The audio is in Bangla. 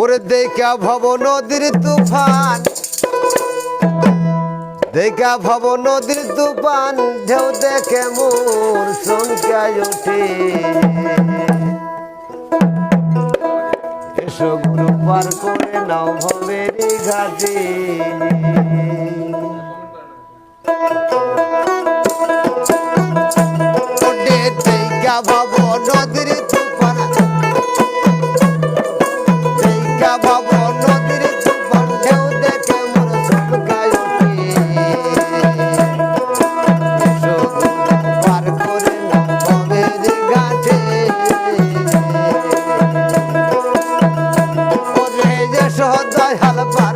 ওরে দেখা ভব নদীর তুফান। দেখা ভব নদীর তুফান, ঢেউ দেখে মোর সংখ্যায় উঠে এসো গুরু পার করে নাও ভবের ঘাটে। I had